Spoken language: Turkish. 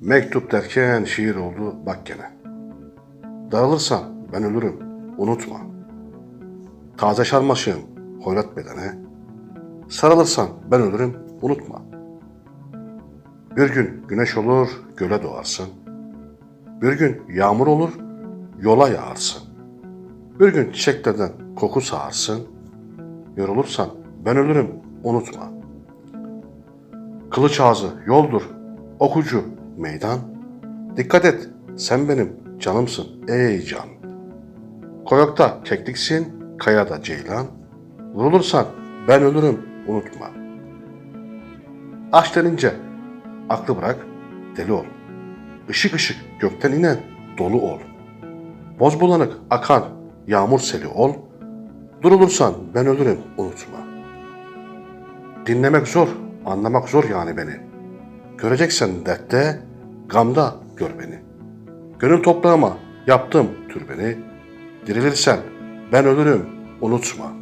Mektup derken şiir oldu bak gene. Darılırsan ben ölürüm unutma. Taze şarmaşığım hoyrat bedene. Sarılırsan ben ölürüm unutma. Bir gün güneş olur göle doğarsın. Bir gün yağmur olur yola yağarsın. Bir gün çiçeklerden koku sağarsın. Yorulursan ben ölürüm unutma. Kılıç ağzı yoldur, okucu meydan. Dikkat et, sen benim canımsın ey can. Koyokta kekliksin, kayada ceylan. Vurulursan ben ölürüm unutma. Aşk denince aklı bırak, deli ol. Işık ışık gökten inen dolu ol. Boz bulanık akan yağmur seli ol. Durulursan ben ölürüm unutma. Dinlemek zor, anlamak zor yani beni. Göreceksen dertte, gamda gör beni. Gönül toprağıma yaptım türbeni. Dirilirsen ben ölürüm unutma.''